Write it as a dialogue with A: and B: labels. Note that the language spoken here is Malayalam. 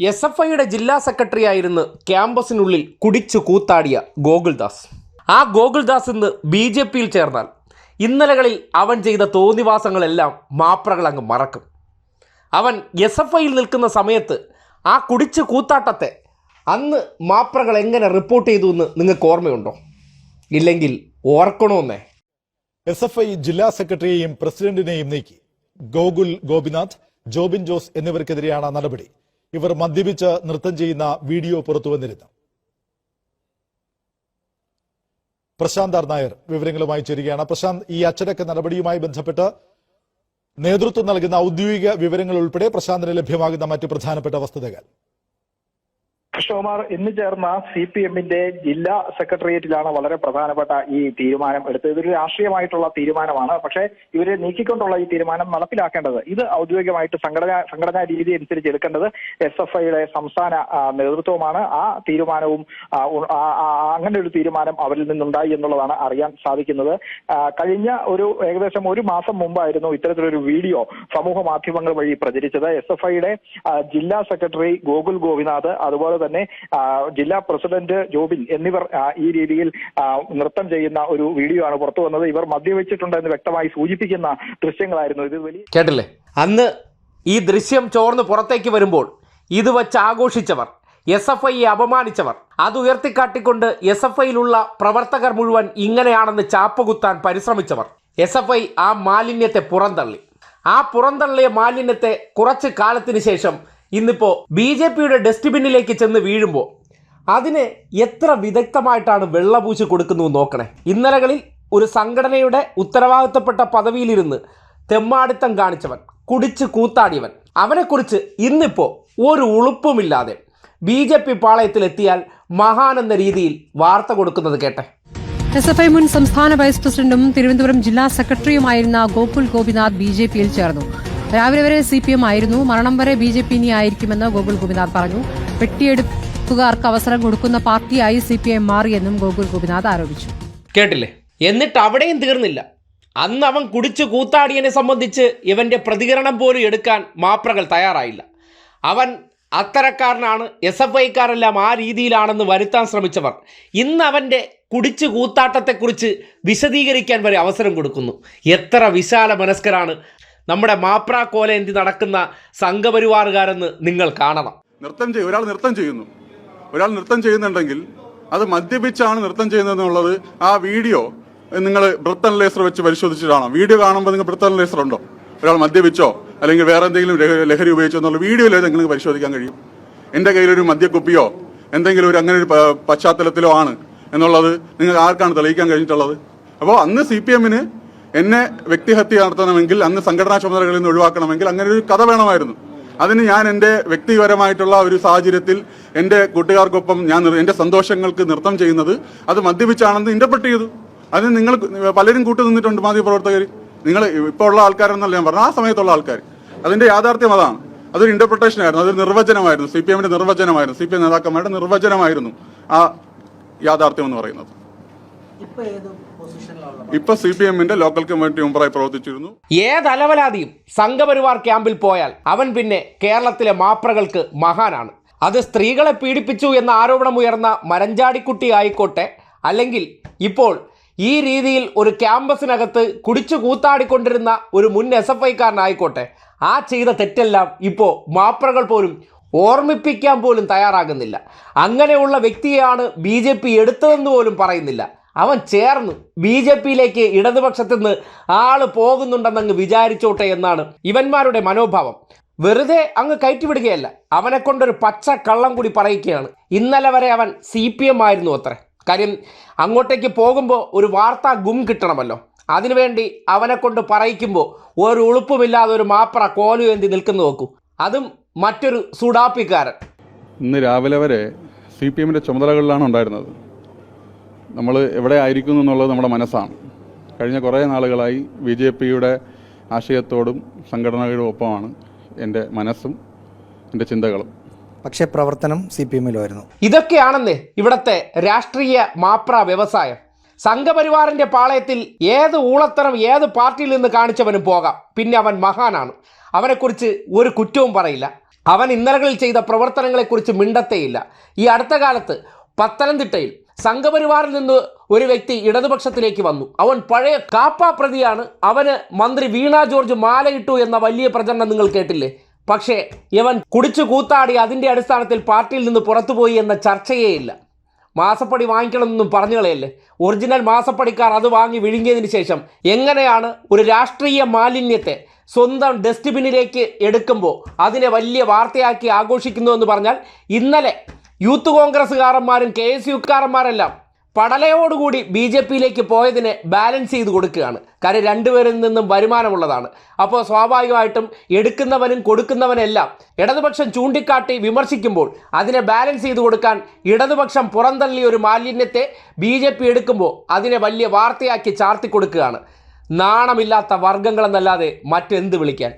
A: എസ് എഫ് ഐയുടെ ജില്ലാ സെക്രട്ടറി ആയിരുന്നു ക്യാമ്പസിനുള്ളിൽ കുടിച്ചു കൂത്താടിയ ഗോകുൽദാസ്. ആ ഗോകുൽദാസ് ഇന്ന് ബി ജെ പിയിൽ ചേർന്നാൽ ഇന്നലകളിൽ അവൻ ചെയ്ത തോന്നിവാസങ്ങളെല്ലാം മാപ്രകൾ അങ്ങ് മറക്കും. അവൻ എസ് എഫ് ഐയിൽ നിൽക്കുന്ന സമയത്ത് ആ കുടിച്ചു കൂത്താട്ടത്തെ അന്ന് മാപ്രകൾ എങ്ങനെ റിപ്പോർട്ട് ചെയ്തു എന്ന് നിങ്ങൾക്ക് ഓർമ്മയുണ്ടോ? ഇല്ലെങ്കിൽ ഓർക്കണമെന്നേ
B: എസ് എഫ് ഐ ജില്ലാ സെക്രട്ടറിയെയും പ്രസിഡന്റിനെയും നീക്കി. ഗോകുൽ ഗോപിനാഥ് ജോബിൻ ജോസ് എന്നിവർക്കെതിരെയാണ് നടപടി. ഇവർ മദ്യപിച്ച് നൃത്തം ചെയ്യുന്ന വീഡിയോ പുറത്തുവന്നിരുന്നു പ്രശാന്ത് ആർ നായർ വിവരങ്ങളുമായി ചേരുകയാണ്. പ്രശാന്ത് ഈ അച്ചടക്ക നടപടിയുമായി ബന്ധപ്പെട്ട് നേതൃത്വം നൽകുന്ന ഔദ്യോഗിക വിവരങ്ങൾ ഉൾപ്പെടെ പ്രശാന്തിന് ലഭ്യമാകുന്ന മറ്റ് പ്രധാനപ്പെട്ട വസ്തുതകൾ.
C: കൃഷ്ണകുമാർ ഇന്ന് ചേർന്ന സി പി എമ്മിന്റെ ജില്ലാ സെക്രട്ടേറിയറ്റിലാണ് വളരെ പ്രധാനപ്പെട്ട ഈ തീരുമാനം എടുത്തത്. ഇതൊരു രാഷ്ട്രീയമായിട്ടുള്ള തീരുമാനമാണ്. പക്ഷേ ഇവരെ നീക്കിക്കൊണ്ടുള്ള ഈ തീരുമാനം നടപ്പിലാക്കേണ്ടത്. ഇത് ഔദ്യോഗികമായിട്ട് സംഘടന സംഘടനാ രീതി അനുസരിച്ച് എടുക്കേണ്ടത് എസ് എഫ് ഐയുടെ സംസ്ഥാന നേതൃത്വമാണ് ആ തീരുമാനവും അങ്ങനെ ഒരു തീരുമാനം അവരിൽ നിന്നുണ്ടായി എന്നുള്ളതാണ് അറിയാൻ സാധിക്കുന്നത്. കഴിഞ്ഞ ഒരു ഏകദേശം ഒരു മാസം മുമ്പായിരുന്നു ഇത്തരത്തിലൊരു വീഡിയോ സമൂഹ മാധ്യമങ്ങൾ വഴി പ്രചരിച്ചത്. എസ് എഫ് ഐയുടെ ജില്ലാ സെക്രട്ടറി ഗോകുൽ ഗോപിനാഥ് അതുപോലെ തന്നെ ജില്ലാ പ്രസിഡന്റ് ജോബിൻ എന്നിവർ ഈ രീതിയിൽ നൃത്തം ചെയ്യുന്ന ഒരു വീഡിയോ ആണ് പുറത്തു വന്നത്. ഇവർ മദ്യവെച്ചിട്ടുണ്ട് എന്ന് വ്യക്തമായി സൂചിപ്പിക്കുന്ന ദൃശ്യങ്ങളായിരുന്നു ഇത് വലിയ
A: കേട്ടില്ലേ? അന്ന് ഈ ദൃശ്യം ചോർന്ന് പുറത്തേക്ക് വരുമ്പോൾ ഇത് വച്ച് ആഘോഷിച്ചവർ എസ് എഫ് ഐയെ അപമാനിച്ചവർ അത് ഉയർത്തിക്കാട്ടിക്കൊണ്ട് എസ് എഫ് ഐയിലുള്ള പ്രവർത്തകർ മുഴുവൻ ഇങ്ങനെയാണെന്ന് ചാപ്പുകുത്താൻ പരിശ്രമിച്ചവർ. എസ് എഫ് ഐ ആ മാലിന്യത്തെ പുറന്തള്ളി. ആ പുറന്തള്ളിയ മാലിന്യത്തെ കുറച്ച് കാലത്തിന് ശേഷം ഇന്നിപ്പോൾ ബി ജെ പിയുടെ ഡസ്റ്റ്ബിന്നിലേക്ക് ചെന്ന് വീഴുമ്പോൾ അതിന് എത്ര വിദഗ്ധമായിട്ടാണ് വെള്ളപൂശി കൊടുക്കുന്നു നോക്കണേ? ഇന്നലകളിൽ ഒരു സംഘടനയുടെ ഉത്തരവാദിത്തപ്പെട്ട പദവിയിലിരുന്ന് തെമ്മാടിത്തം കാണിച്ചവൻ കുടിച്ച് കൂത്താടിയവൻ. അവനെക്കുറിച്ച് ഇന്നിപ്പോൾ ഒരു ഉളുപ്പുമില്ലാതെ ബി ജെ പി പാളയത്തിലെത്തിയാൽ മഹാൻ എന്ന രീതിയിൽ വാർത്ത കൊടുക്കുന്നത് കേട്ടെ?
D: എസ് എഫ് ഐ മുൻ സംസ്ഥാന വൈസ് പ്രസിഡന്റും തിരുവനന്തപുരം ജില്ലാ സെക്രട്ടറിയുമായിരുന്ന ഗോകുൽ ഗോപിനാഥ് ബി ജെ പിയിൽ ചേർന്നു. രാവിലെ വരെ സി പി എം ആയിരുന്നു. മരണം വരെ ബി ജെ പി ഇനി ആയിരിക്കുമെന്ന് ഗോകുൽ ഗോപിനാഥ് പറഞ്ഞു. വെട്ടിയെടുപ്പുകാർക്ക് അവസരം കൊടുക്കുന്ന പാർട്ടിയായി സി പി എം മാറിയെന്നും ഗോകുൽ ഗോപിനാഥ് ആരോപിച്ചു.
A: കേട്ടില്ലേ? എന്നിട്ട് അവിടെയും തീർന്നില്ല. അന്ന് അവൻ കുടിച്ചു കൂത്താടിയനെ സംബന്ധിച്ച് ഇവന്റെ പ്രതികരണം പോലും എടുക്കാൻ മാപ്രകൾ തയ്യാറായില്ല. അവൻ അത്തരക്കാരനാണ് എസ് എഫ് ഐക്കാരെല്ലാം ആ രീതിയിലാണെന്ന് വരുത്താൻ ശ്രമിച്ചവർ. ഇന്ന് അവന്റെ കുടിച്ചു കൂത്താട്ടത്തെക്കുറിച്ച് വിശദീകരിക്കാൻ വരെ അവസരം കൊടുക്കുന്നു. എത്ര വിശാല മനസ്കരാണ് നമ്മുടെ മാപ്രാ കോലേന്തി നടക്കുന്ന സംഘപരിവാറുകാരെന്ന് നിങ്ങൾ കാണണം.
E: നൃത്തം ചെയ്യും ഒരാൾ നൃത്തം ചെയ്യുന്നു. ഒരാൾ നൃത്തം ചെയ്യുന്നുണ്ടെങ്കിൽ അത് മദ്യപിച്ചാണ് നൃത്തം ചെയ്യുന്നതെന്നുള്ളത് ആ വീഡിയോ നിങ്ങൾ ബ്രിത്തൻ ലേസർ വെച്ച് പരിശോധിച്ചിട്ടാണോ വീഡിയോ കാണുമ്പോൾ നിങ്ങൾ ബ്രിത്തൻ ലേസർ ഉണ്ടോ? ഒരാൾ മദ്യപിച്ചോ? അല്ലെങ്കിൽ വേറെ എന്തെങ്കിലും ലഹരി ഉപയോഗിച്ചോ എന്നുള്ള വീഡിയോയിൽ നിങ്ങൾക്ക് പരിശോധിക്കാൻ കഴിയും. എന്റെ കയ്യിലൊരു മദ്യക്കുപ്പിയോ എന്തെങ്കിലും ഒരു അങ്ങനെ ഒരു പശ്ചാത്തലത്തിലോ ആണ് എന്നുള്ളത് നിങ്ങൾക്ക് ആർക്കാണ് തെളിയിക്കാൻ കഴിഞ്ഞിട്ടുള്ളത്? അപ്പോൾ അന്ന് സി പി എമ്മിന് എന്നെ വ്യക്തിഹത്യ നടത്തണമെങ്കിൽ അന്ന് സംഘടനാ ചുമതലകളിൽ നിന്ന് ഒഴിവാക്കണമെങ്കിൽ അങ്ങനെ ഒരു കഥ വേണമായിരുന്നു. അതിന് ഞാൻ എന്റെ വ്യക്തിപരമായിട്ടുള്ള ഒരു സാഹചര്യത്തിൽ എന്റെ കൂട്ടുകാർക്കൊപ്പം ഞാൻ എന്റെ സന്തോഷങ്ങൾക്ക് നൃത്തം ചെയ്യുന്നത് അത് മദ്യപിച്ചാണെന്ന് ഇന്റർപ്രറ്റ് ചെയ്തു. അതിന് നിങ്ങൾ പലരും കൂട്ടു നിന്നിട്ടുണ്ട് മാധ്യമപ്രവർത്തകർ നിങ്ങൾ ഇപ്പോൾ ഉള്ള ആൾക്കാരെന്നല്ല ഞാൻ പറഞ്ഞു ആ സമയത്തുള്ള ആൾക്കാർ. അതിന്റെ യാഥാർത്ഥ്യം അതാണ്. അതൊരു ഇന്റർപ്രിട്ടേഷൻ ആയിരുന്നു. അതൊരു നിർവചനമായിരുന്നു. സി പി എമ്മിന്റെ നിർവചനമായിരുന്നു. സി പി എം നേതാക്കന്മാരുടെ നിർവചനമായിരുന്നു ആ യാഥാർത്ഥ്യം എന്ന് പറയുന്നത്. ഇപ്പൊ സി പി എമ്മിന്റെ ലോക്കൽ കമ്മിറ്റി മെമ്പറായി പ്രവർത്തിച്ചിരുന്നു.
A: ഏത് അലവലാതിയും സംഘപരിവാർ ക്യാമ്പിൽ പോയാൽ അവൻ പിന്നെ കേരളത്തിലെ മാപ്രകൾക്ക് മഹാനാണ്. അത് സ്ത്രീകളെ പീഡിപ്പിച്ചു എന്ന ആരോപണമുയർന്ന മരഞ്ചാടിക്കുട്ടി ആയിക്കോട്ടെ അല്ലെങ്കിൽ ഇപ്പോൾ ഈ രീതിയിൽ ഒരു ക്യാമ്പസിനകത്ത് കുടിച്ചു കൂത്താടിക്കൊണ്ടിരുന്ന ഒരു മുൻ എസ് എഫ് ഐക്കാരനായിക്കോട്ടെ ആ ചെയ്ത തെറ്റെല്ലാം ഇപ്പോൾ മാപ്രകൾ പോലും ഓർമ്മിപ്പിക്കാൻ പോലും തയ്യാറാകുന്നില്ല. അങ്ങനെയുള്ള വ്യക്തിയാണ് ബി ജെ പി എടുത്തതെന്ന് പോലും പറയുന്നില്ല. അവൻ ചേർന്ന് ബി ജെ പിയിലേക്ക് ഇടതുപക്ഷത്തു നിന്ന് ആൾ പോകുന്നുണ്ടെന്നങ്ങ് വിചാരിച്ചോട്ടെ എന്നാണ് ഇവന്മാരുടെ മനോഭാവം. വെറുതെ അങ്ങ് കയറ്റിവിടുകയല്ല അവനെ കൊണ്ടൊരു പച്ച കള്ളം കൂടി പറയിക്കുകയാണ്. ഇന്നലെ വരെ അവൻ സി പി എം ആയിരുന്നു അത്ര. കാര്യം അങ്ങോട്ടേക്ക് പോകുമ്പോൾ ഒരു വാർത്താ ഗും കിട്ടണമല്ലോ. അതിനുവേണ്ടി അവനെ കൊണ്ട് പറയിക്കുമ്പോൾ ഒരു ഉളുപ്പുമില്ലാതെ ഒരു മാപ്ര കോലു എന്തി നിൽക്കുന്നു നോക്കൂ. അതും മറ്റൊരു സുഡാപ്പിക്കാരൻ.
E: ഇന്ന് രാവിലെ വരെ സി പി എമ്മിന്റെ ചുമതലകളിലാണ് ഉണ്ടായിരുന്നത്. നമ്മൾ എവിടെ ആയിരിക്കുന്നു എന്നുള്ളത് നമ്മുടെ മനസ്സാണ്. കഴിഞ്ഞ കുറേ നാളുകളായി ബി ജെ പിയുടെ ആശയത്തോടും സംഘടനകളുടെ ഒപ്പമാണ് എന്റെ മനസ്സും എന്റെ ചിന്തകളും.
F: പക്ഷേ പ്രവർത്തനം സി പി എമ്മിലുമായിരുന്നു.
A: ഇതൊക്കെയാണെന്ന് ഇവിടത്തെ രാഷ്ട്രീയ മാപ്ര വ്യവസായം. സംഘപരിവാറിന്റെ പാളയത്തിൽ ഏത് ഊളത്തരം ഏത് പാർട്ടിയിൽ നിന്ന് കാണിച്ചവനും പോകാം. പിന്നെ അവൻ മഹാനാണ്. അവനെക്കുറിച്ച് ഒരു കുറ്റവും പറയില്ല. അവൻ ഇന്നലകളിൽ ചെയ്ത പ്രവർത്തനങ്ങളെക്കുറിച്ച് മിണ്ടത്തേയില്ല. ഈ അടുത്ത കാലത്ത് പത്തനംതിട്ടയിൽ സംഘപരിവാറിൽ നിന്ന് ഒരു വ്യക്തി ഇടതുപക്ഷത്തിലേക്ക് വന്നു. അവൻ പഴയ കാപ്പ പ്രതിയാണ്. അവന് മന്ത്രി വീണ ജോർജ് മാലയിട്ടു എന്ന വലിയ പ്രചരണം നിങ്ങൾ കേട്ടില്ലേ? പക്ഷേ ഇവൻ കുടിച്ചു കൂത്താടി അതിന്റെ അടിസ്ഥാനത്തിൽ പാർട്ടിയിൽ നിന്ന് പുറത്തുപോയി എന്ന ചർച്ചയേ ഇല്ല. മാസപ്പടി വാങ്ങിക്കണമെന്നും പറഞ്ഞു കളയല്ലേ? ഒറിജിനൽ മാസപ്പടിക്കാർ അത് വാങ്ങി വിഴുങ്ങിയതിന് ശേഷം എങ്ങനെയാണ് ഒരു രാഷ്ട്രീയ മാലിന്യത്തെ സ്വന്തം ഡസ്റ്റ്ബിന്നിലേക്ക് എടുക്കുമ്പോൾ അതിനെ വലിയ വാർത്തയാക്കി ആഘോഷിക്കുന്നു എന്ന് പറഞ്ഞാൽ ഇന്നലെ യൂത്ത് കോൺഗ്രസ്സുകാരന്മാരും കെ എസ് യുക്കാരന്മാരെല്ലാം പടലയോടുകൂടി ബി ജെ പിയിലേക്ക് പോയതിനെ ബാലൻസ് ചെയ്ത് കൊടുക്കുകയാണ്. കാര്യം രണ്ടുപേരിൽ നിന്നും വരുമാനമുള്ളതാണ്. അപ്പോൾ സ്വാഭാവികമായിട്ടും എടുക്കുന്നവനും കൊടുക്കുന്നവനെല്ലാം ഇടതുപക്ഷം ചൂണ്ടിക്കാട്ടി വിമർശിക്കുമ്പോൾ അതിനെ ബാലൻസ് ചെയ്ത് കൊടുക്കാൻ ഇടതുപക്ഷം പുറന്തള്ളിയ ഒരു മാലിന്യത്തെ ബി ജെ പി എടുക്കുമ്പോൾ അതിനെ വലിയ വാർത്തയാക്കി ചാർത്തി കൊടുക്കുകയാണ്. നാണമില്ലാത്ത വർഗങ്ങളെന്നല്ലാതെ മറ്റെന്ത് വിളിക്കാൻ?